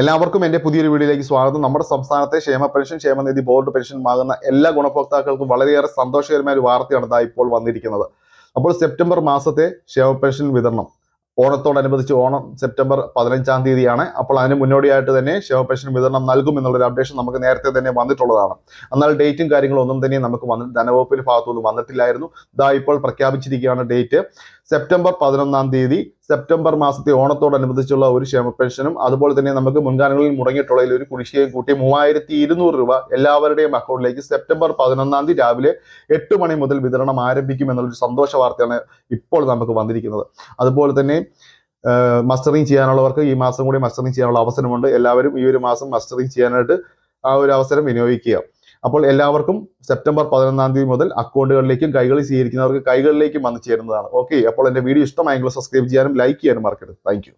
എല്ലാവർക്കും എന്റെ പുതിയൊരു വീഡിയോയിലേക്ക് സ്വാഗതം. നമ്മുടെ സംസ്ഥാനത്തെ ക്ഷേമ പെൻഷൻ ക്ഷേമനിധി ബോർഡ് പെൻഷൻ വാങ്ങുന്ന എല്ലാ ഗുണഭോക്താക്കൾക്കും വളരെയേറെ സന്തോഷകരമായ ഒരു വാർത്തയാണ് ഇതാ ഇപ്പോൾ വന്നിരിക്കുന്നത്. അപ്പോൾ സെപ്റ്റംബർ മാസത്തെ ക്ഷേമ പെൻഷൻ വിതരണം ഓണത്തോടനുബന്ധിച്ച് ഓണം സെപ്റ്റംബർ പതിനഞ്ചാം തീയതിയാണ്. അപ്പോൾ അതിന് മുന്നോടിയായിട്ട് തന്നെ ക്ഷേമ പെൻഷൻ വിതരണം നൽകും എന്നുള്ളൊരു അപ്ഡേഷൻ നമുക്ക് നേരത്തെ തന്നെ വന്നിട്ടുള്ളതാണ്. എന്നാൽ ഡേറ്റും കാര്യങ്ങളും ഒന്നും തന്നെ നമുക്ക് വന്ന് ധനവകുപ്പിന്റെ ഭാഗത്തുനിന്ന് വന്നിട്ടില്ലായിരുന്നു. ഇതാ ഇപ്പോൾ പ്രഖ്യാപിച്ചിരിക്കുകയാണ് ഡേറ്റ് സെപ്റ്റംബർ പതിനൊന്നാം തീയതി സെപ്റ്റംബർ മാസത്തെ ഓണത്തോടനുബന്ധിച്ചുള്ള ഒരു ക്ഷേമ പെൻഷനും അതുപോലെ തന്നെ നമുക്ക് മുൻകാലങ്ങളിൽ മുടങ്ങിയിട്ടുള്ള ഒരു കുടിശ്ശികയും കൂട്ടി മൂവായിരത്തി ഇരുന്നൂറ് രൂപ എല്ലാവരുടെയും അക്കൗണ്ടിലേക്ക് സെപ്റ്റംബർ പതിനൊന്നാം തീയതി രാവിലെ എട്ട് മണി മുതൽ വിതരണം ആരംഭിക്കും എന്നുള്ളൊരു സന്തോഷ വാർത്തയാണ് ഇപ്പോൾ നമുക്ക് വന്നിരിക്കുന്നത്. അതുപോലെ തന്നെ മസ്റ്ററിങ് ചെയ്യാനുള്ളവർക്ക് ഈ മാസം കൂടി മസ്റ്ററിങ് ചെയ്യാനുള്ള അവസരമുണ്ട്. എല്ലാവരും ഈ ഒരു മാസം മസ്റ്ററിങ് ചെയ്യാനായിട്ട് ആ ഒരു അവസരം വിനിയോഗിക്കുക. അപ്പോൾ എല്ലാവർക്കും സെപ്റ്റംബർ പതിനൊന്നാം തീയതി മുതൽ അക്കൗണ്ടുകളിലേക്കും കൈകളിൽ സ്വീകരിക്കുന്നവർക്ക് കൈകളിലേക്കും വന്നു ചേരുന്നതാണ്. ഓക്കെ അപ്പോൾ എന്റെ വീഡിയോ ഇഷ്ടമായെങ്കിൽ സബ്സ്ക്രൈബ് ചെയ്യാനും ലൈക്ക് ചെയ്യാനും മറക്കരുത്. താങ്ക്